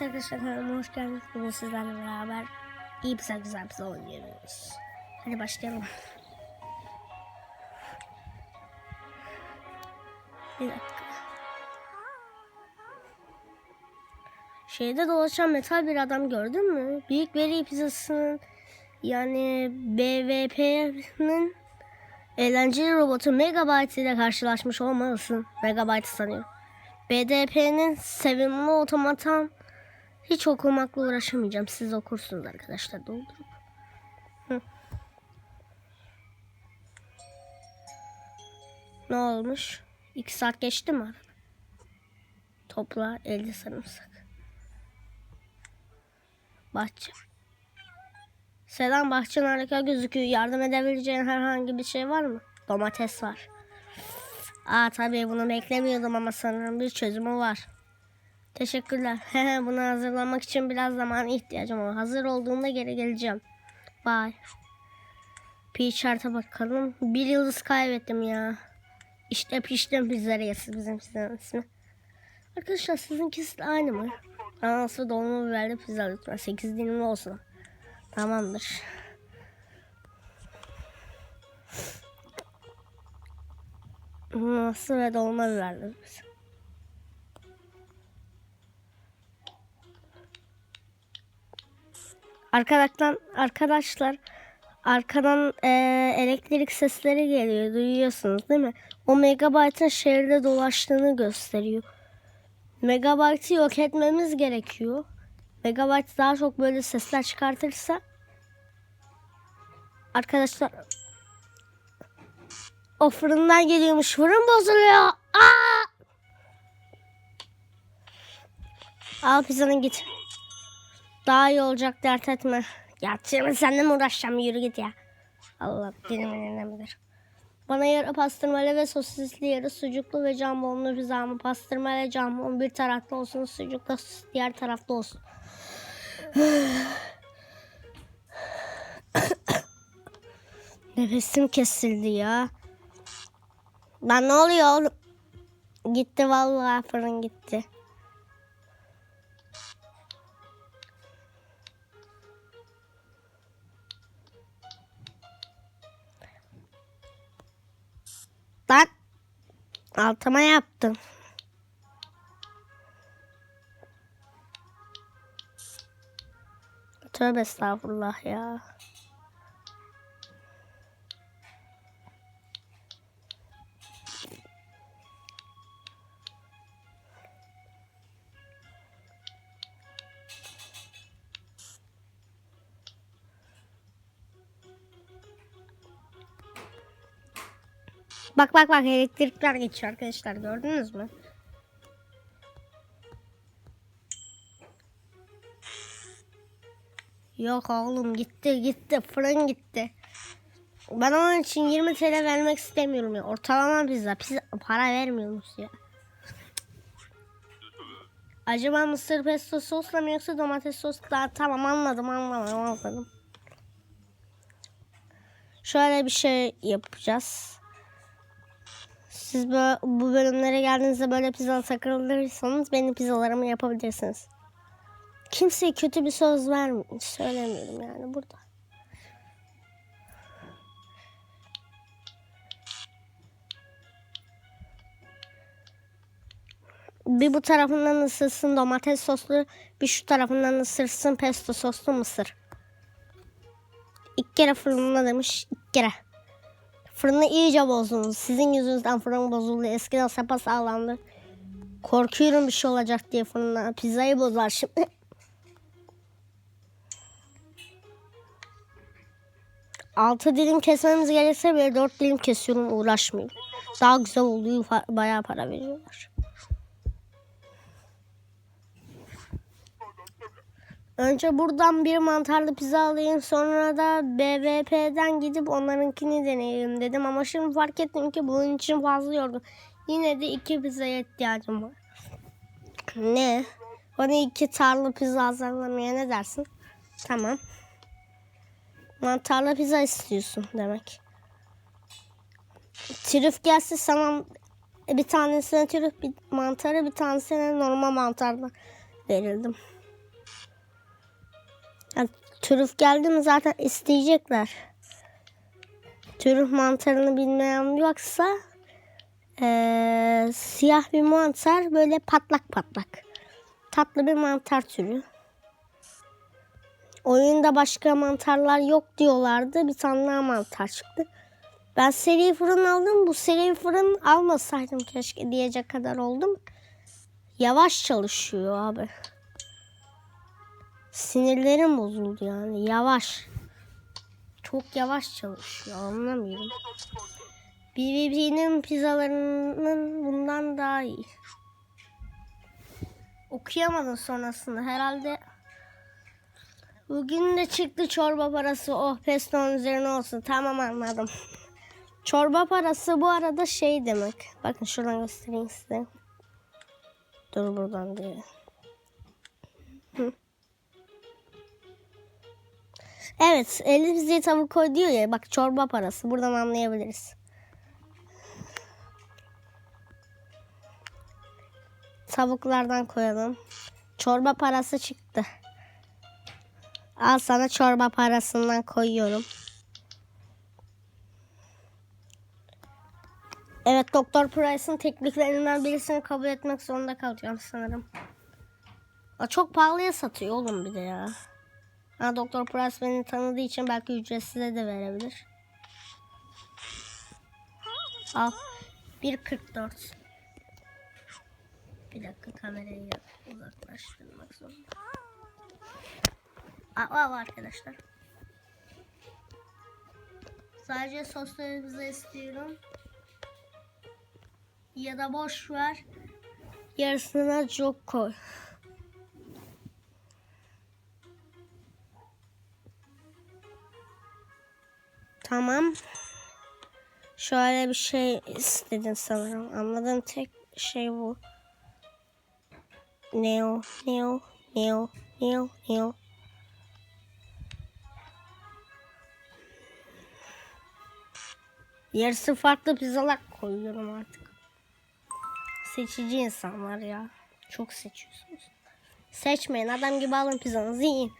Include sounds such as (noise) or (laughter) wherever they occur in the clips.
Evet arkadaşlar kanalıma hoş geldiniz. Bugün sizlerle beraber iyi pizza güzel pizza oynuyoruz. Hadi başlayalım. Bir dakika. Şeyde dolaşan metal bir adam gördün mü? Büyük veri pizzasının yani BVP'nin eğlenceli robotu Megabyte ile karşılaşmış olmalısın. Megabyte sanıyorum. BDP'nin sevimli otomaton hiç okumakla uğraşamayacağım. Siz okursunuz arkadaşlar doldurup. Hı. Ne olmuş? İki saat geçti mi? Topla 50 sarımsak. Bahçe. Selam bahçen harika gözüküyor. Yardım edebileceğin herhangi bir şey var mı? Domates var. Aa tabii bunu beklemiyordum ama sanırım bir çözümü var. Teşekkürler. (laughs) Hehe, Bunu hazırlamak için biraz zaman ihtiyacım var. Hazır olduğunda geri geleceğim. Bye. Pi chart'a bakalım. Bir yıldız kaybettim ya. İşte piştim pizzeriası bizim pizzanın ismi. Arkadaşlar sizinkisi de aynı mı? Anası dolma biberli pizza lütfen. 8 dilimli olsun. Tamamdır. Nasıl ve dolma biberli pizza. Arkadaşlar, arkadaşlar arkadan e, elektrik sesleri geliyor. Duyuyorsunuz değil mi? O megabaytın şehirde dolaştığını gösteriyor. Megabaytı yok etmemiz gerekiyor. Megabayt daha çok böyle sesler çıkartırsa arkadaşlar o fırından geliyormuş. Fırın bozuluyor. Aa! Al pizzanı git. Daha iyi olacak dert etme. Ya şimdi seninle mi uğraşacağım yürü git ya. Allah benim elimdedir. Bana yarı pastırmalı ve sosisli yarı sucuklu ve jambonlu pizzamı pastırmalı jambon bir tarafta olsun sucuklu diğer tarafta olsun. (sighs) Nefesim kesildi ya. Ben ne oluyor oğlum? Gitti vallahi fırın gitti. Altıma yaptım. Tövbe estağfurullah ya. Bak bak bak elektrikler geçiyor arkadaşlar gördünüz mü? Yok oğlum gitti gitti fırın gitti. Ben onun için 20 TL vermek istemiyorum ya. Ortalama pizza. Pizza para vermiyormuş ya. Acaba mısır pesto sosla mı yoksa domates sosla? Tamam anladım anladım anladım. Şöyle bir şey yapacağız. Siz bu, bu bölümlere geldiğinizde böyle pizza takılırsanız benim pizzalarımı yapabilirsiniz. Kimseye kötü bir söz vermiyorum. Söylemiyorum yani burada. Bir bu tarafından ısırsın domates soslu, bir şu tarafından ısırsın pesto soslu mısır. İlk kere fırında demiş, ilk kere. Fırını iyice bozdunuz. Sizin yüzünüzden fırın bozuldu. Eskiden sapa sağlamdı. Korkuyorum bir şey olacak diye fırına. Pizzayı bozar şimdi. (laughs) Altı dilim kesmemiz gerekse bir dört dilim kesiyorum uğraşmayayım. Daha güzel oluyor. Bayağı para veriyorlar. Önce buradan bir mantarlı pizza alayım. Sonra da BVP'den gidip onlarınkini deneyeyim dedim. Ama şimdi fark ettim ki bunun için fazla yorgun. Yine de iki pizzaya ihtiyacım var. Ne? Bana iki tarlı pizza hazırlamaya ne dersin? Tamam. Mantarlı pizza istiyorsun demek. Trüf gelse sana bir tanesine trüf bir mantarı bir tanesine normal mantardan verildim. Türüf geldi mi zaten isteyecekler. Türüf mantarını bilmeyen yoksa eee, siyah bir mantar böyle patlak patlak. Tatlı bir mantar türü. Oyunda başka mantarlar yok diyorlardı. Bir tane daha mantar çıktı. Ben seri fırın aldım. Bu seri fırın almasaydım keşke diyecek kadar oldum. Yavaş çalışıyor abi. Sinirlerim bozuldu yani. Yavaş. Çok yavaş çalışıyor. Anlamıyorum. BBB'nin pizzalarının bundan daha iyi. Okuyamadım sonrasında. Herhalde bugün de çıktı çorba parası. Oh peston üzerine olsun. Tamam anladım. Çorba parası bu arada şey demek. Bakın şuradan göstereyim size. Dur buradan diye. Evet, elimizde tavuk koy diyor ya. Bak çorba parası. Buradan anlayabiliriz. Tavuklardan koyalım. Çorba parası çıktı. Al sana çorba parasından koyuyorum. Evet Doktor Price'ın tekliflerinden birisini kabul etmek zorunda kalacağım sanırım. Aa, çok pahalıya satıyor oğlum bir de ya. Ha, Doktor Price beni tanıdığı için belki ücretsiz de verebilir. Al. 1.44 Bir dakika kamerayı uzaklaştırmak zorunda. Aa, al arkadaşlar. Sadece soslarımızı istiyorum. Ya da boş ver. Yarısına çok koy. Tamam. Şöyle bir şey istedin sanırım. Anladığım tek şey bu. Neo, neo, neo, neo, neo. Yarısı farklı pizzalar koyuyorum artık. Seçici insanlar ya. Çok seçiyorsunuz. Seçmeyin. Adam gibi alın pizzanızı yiyin.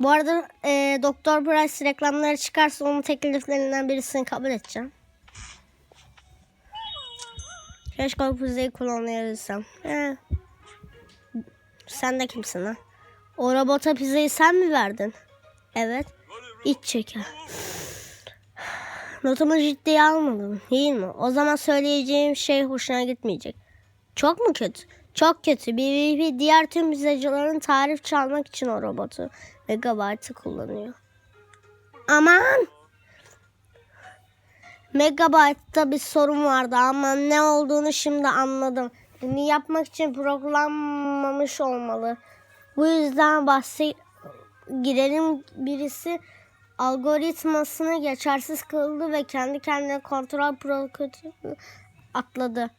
Bu arada e, Doktor Price reklamları çıkarsa onun tekliflerinden birisini kabul edeceğim. Keşke o pizzayı kullanıyabilsem. He. Sen de kimsin ha? O robota pizzayı sen mi verdin? Evet. İç çeker. Notumu ciddiye almadım değil mi? O zaman söyleyeceğim şey hoşuna gitmeyecek. Çok mu kötü? Çok kötü. BBB diğer tüm pizzacıların tarif çalmak için o robotu Megabyte'ı kullanıyor. Aman! Megabyte'da bir sorun vardı ama ne olduğunu şimdi anladım. Bunu yapmak için programlanmamış olmalı. Bu yüzden bahsi girelim birisi algoritmasını geçersiz kıldı ve kendi kendine kontrol protokölü atladı.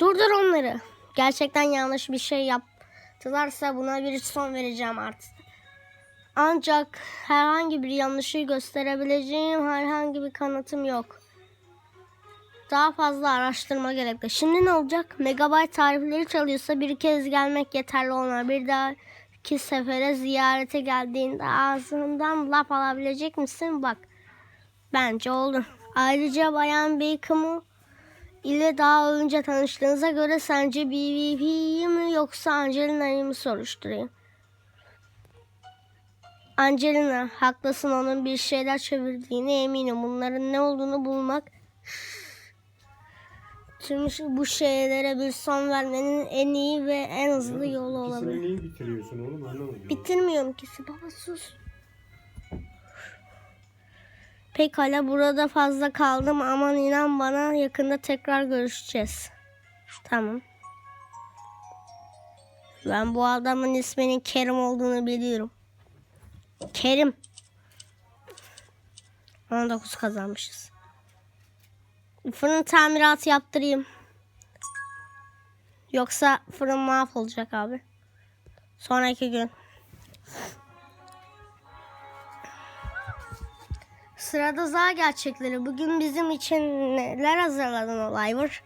Durdur onları. Gerçekten yanlış bir şey yaptılarsa buna bir son vereceğim artık. Ancak herhangi bir yanlışı gösterebileceğim herhangi bir kanıtım yok. Daha fazla araştırma gerekli. Şimdi ne olacak? Megabyte tarifleri çalıyorsa bir kez gelmek yeterli olmalı. Bir dahaki sefere ziyarete geldiğinde ağzından laf alabilecek misin? Bak. Bence olur. Ayrıca Bayan Bacon'u ile daha önce tanıştığınıza göre sence BBP'yi mi yoksa Angelina'yı mı soruşturayım? Angelina, haklısın onun bir şeyler çevirdiğine eminim. Bunların ne olduğunu bulmak tüm bu şeylere bir son vermenin en iyi ve en hızlı yolu olabilir. Neyi bitiriyorsun oğlum anlamadım. Bitirmiyorum ki baba sus. Pekala burada fazla kaldım aman inan bana yakında tekrar görüşeceğiz. Tamam. Ben bu adamın isminin Kerim olduğunu biliyorum. Kerim. 19 kazanmışız. Fırın tamiratı yaptırayım. Yoksa fırın mahvolacak abi. Sonraki gün. Sırada za gerçekleri. Bugün bizim için neler hazırladın Olayvır?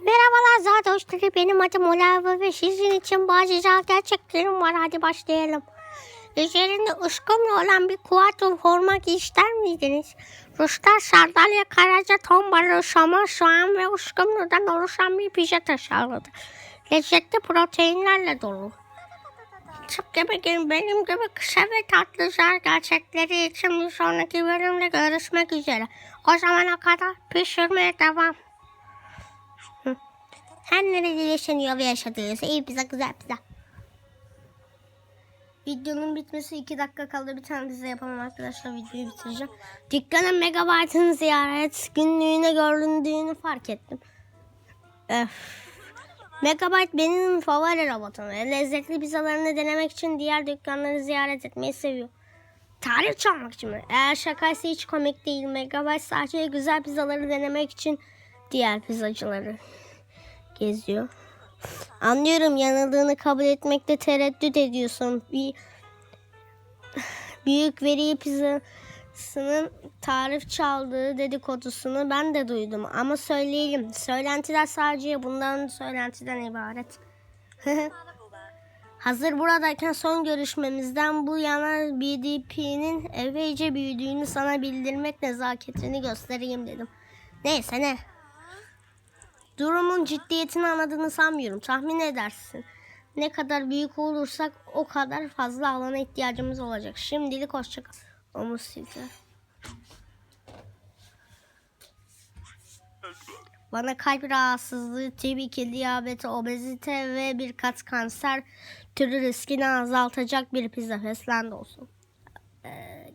Merhabalar Zat hoşları. Benim adım Olayvır ve sizin için bazı za gerçeklerim var. Hadi başlayalım. Üzerinde ışkımlı olan bir kuatıl formak ister miydiniz? Ruslar sardalya, karaca, ton balığı, somon, soğan ve ışkımlıdan oluşan bir pizza tasarladı. Lezzetli proteinlerle dolu. Tıpkı bir gün benim gibi kısa ve tatlı zar gerçekleri için bir sonraki bölümde görüşmek üzere. O zamana kadar pişirmeye devam. Her nerede yaşanıyor ve yaşadığınız iyi pizza güzel pizza. Videonun bitmesi 2 dakika kaldı. Bir tane dizi yapalım arkadaşlar. Videoyu bitireceğim. Dükkanın megabaytın ziyaret günlüğüne göründüğünü fark ettim. Öf. Megabyte benim favori robotum. ve Lezzetli pizzalarını denemek için diğer dükkanları ziyaret etmeyi seviyor. Tarih çalmak için mi? Eğer şakaysa hiç komik değil. Megabyte sadece güzel pizzaları denemek için diğer pizzacıları geziyor. Anlıyorum yanıldığını kabul etmekte tereddüt ediyorsun. Bir (laughs) büyük veri pizzasının tarif çaldığı dedikodusunu ben de duydum. Ama söyleyelim. Söylentiler sadece bundan söylentiden ibaret. (laughs) Hazır buradayken son görüşmemizden bu yana BDP'nin epeyce büyüdüğünü sana bildirmek nezaketini göstereyim dedim. Neyse ne. Durumun ciddiyetini anladığını sanmıyorum. Tahmin edersin. Ne kadar büyük olursak o kadar fazla alana ihtiyacımız olacak. Şimdilik hoşçakal. Ama size. Bana kalp rahatsızlığı, TB, diyabeti, obezite ve birkaç kanser türü riskini azaltacak bir pizza feslendi olsun. Ee,